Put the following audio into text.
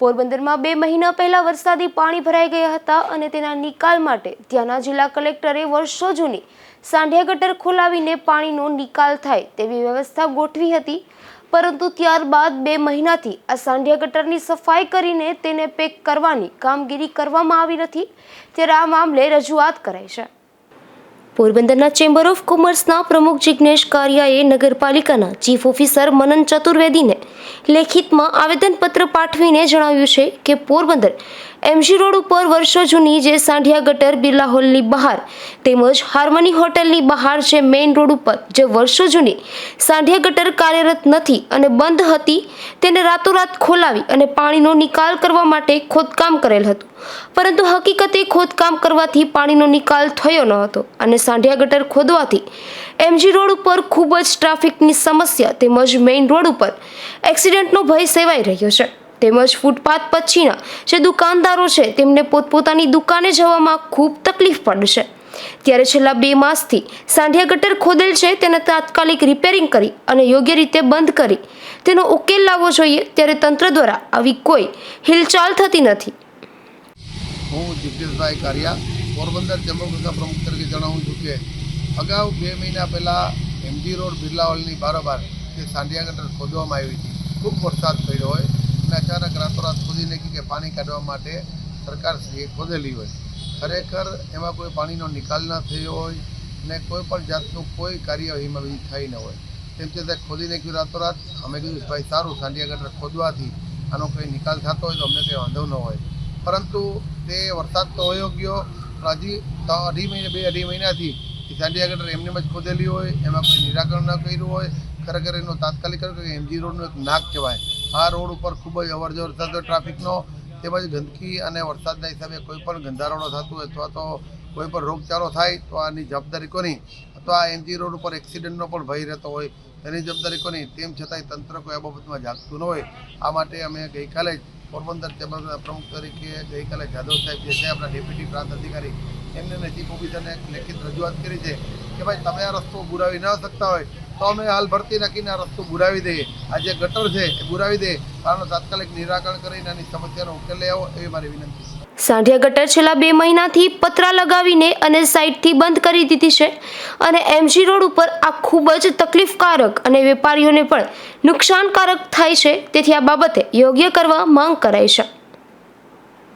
પોરબંદરમાં બે મહિના પહેલા વરસાદી પાણી ભરાઈ ગયા હતા અને તેના નિકાલ માટે ત્યાંના જિલ્લા કલેક્ટરે વર્ષો જૂની સાંઢિયા ગટર ખોલાવીને પાણીનો નિકાલ થાય તેવી વ્યવસ્થા ગોઠવી હતી. પરંતુ ત્યારબાદ બે મહિનાથી આ સાંઢિયા ગટરની સફાઈ કરીને તેને પેક કરવાની કામગીરી કરવામાં આવી નથી. ત્યારે આ મામલે રજૂઆત કરાઈ છે. પોરબંદરના ચેમ્બર ઓફ કોમર્સના પ્રમુખ જિજ્ઞેશ કારિયાએ નગરપાલિકાના ચીફ ઓફિસર મનન ચતુર્વેદીને લેખિતમાં આવેદનપત્ર પાઠવીને જણાવ્યું છે કે પોરબંદર એમજી રોડ ઉપર વર્ષો જૂની જે સાંઢિયા ગટર બિરલા હોલની બહાર તેમજ હાર્મની હોટલની બહાર જે મેઇન રોડ ઉપર. જે વર્ષો જૂની સાંઢિયા ગટર કાર્યરત નથી અને બંધ હતી તેને રાતોરાત ખોલાવી અને પાણીનો નિકાલ કરવા માટે ખોદકામ કરેલ હતું. પરંતુ હકીકતે ખોદકામ કરવાથી પાણીનો નિકાલ થયો ન હતો અને સાંઢિયા ગટર ખોદવાથી એમજી રોડ ઉપર ખૂબ જ ટ્રાફિકની સમસ્યા તેમજ મેઇન રોડ ઉપર એક્સિડન્ટનો ભય સેવાઈ રહ્યો છે. તેમજ ફૂટપાથ પછીના જે દુકાનદારો છે, તેમને પોતપોતાની દુકાને જવામાં ખૂબ તકલીફ પડશે ત્યારે છેલ્લા બે માસથી સાંઢિયા ગટર ખોદેલ છે, તેને તાત્કાલિક રિપેરિંગ કરી અને યોગ્ય રીતે બંધ કરી તેનો ઉકેલ લાવવો જોઈએ, ત્યારે તંત્ર દ્વારા આવી કોઈ હિલચાલ થતી નથી. હું જગદીશભાઈ કારિયા, પોરબંદર ચેમ્બર પ્રમુખ તરીકે જણાવું છું કે અગાઉ બે મહિના પહેલાં એમજી રોડ બિરલા હોલની બારોબાર, જે સાંઢિયા ગટર ખોદવામાં આવી હતી, ખૂબ વરસાદ અને રાતોરાત ખોદી નાખી કે પાણી કાઢવા માટે સરકારશ્રીએ ખોદેલી હોય. ખરેખર એમાં કોઈ પાણીનો નિકાલ ન થયો હોય ને કોઈ પણ જાતનું કોઈ કાર્ય એમાં બી થઈ ન હોય. તેમ છતાં ખોદી નાખ્યું રાતોરાત, અમે કીધું, ભાઈ, સારું સાંડિયા ગટર ખોદવાથી આનો કોઈ નિકાલ થતો હોય તો અમને કંઈ વાંધો ન હોય. પરંતુ તે વરસાદ તો વયો ગયો હજી અઢી મહિને, બે અઢી મહિનાથી એ સાંઢિયા ગટર એમને જ ખોદેલી હોય, એમાં કોઈ નિરાકરણ ન કર્યું હોય ખરેખર એનો તાત્કાલિક એમજી રોડનું એક નાક કહેવાય. આ રોડ ઉપર ખૂબ જ અવર જવર થતો ટ્રાફિકનો તેમજ ગંદકી અને વરસાદના હિસાબે કોઈ પણ ગંધારોડો થતું અથવા તો કોઈ પણ રોગચાળો થાય, તો આની જવાબદારી કોની? અથવા આ એમજી રોડ ઉપર એક્સિડન્ટનો પણ ભય રહેતો હોય, તેની જવાબદારી કોની? તેમ છતાંય તંત્ર કોઈ આ બાબતમાં જાગતું ન હોય. આ માટે અમે ગઈકાલે જ પોરબંદર ચેમ્બરના પ્રમુખ તરીકે ગઈકાલે જાદવ સાહેબ જે છે, આપણા ડેપ્યુટી પ્રાંત અધિકારી, એમને ચીફ ઓફિસરને લેખિત રજૂઆત કરી છે કે ભાઈ, તમે આ રસ્તો બુરાવી ન શકતા હોય તો અમે હાલ ભરતી નાખીને આ રસ્તો બુરાવી દઈએ. આ જે ગટર છે એ બુરાવી દઈએ. આનો તાત્કાલિક નિરાકરણ કરીને આની સમસ્યાનો ઉકેલ લઈ આવો એવી મારી વિનંતી છે. સાંઢિયા ગટર છેલ્લા બે મહિનાથી પતરા લગાવીને અને સાઇડથી બંધ કરી દીધી છે અને એમજી રોડ ઉપર આ ખૂબ જ તકલીફકારક અને વેપારીઓને પણ નુકસાનકારક થાય છે. તેથી આ બાબતે યોગ્ય કરવા માંગ કરાઈ છે.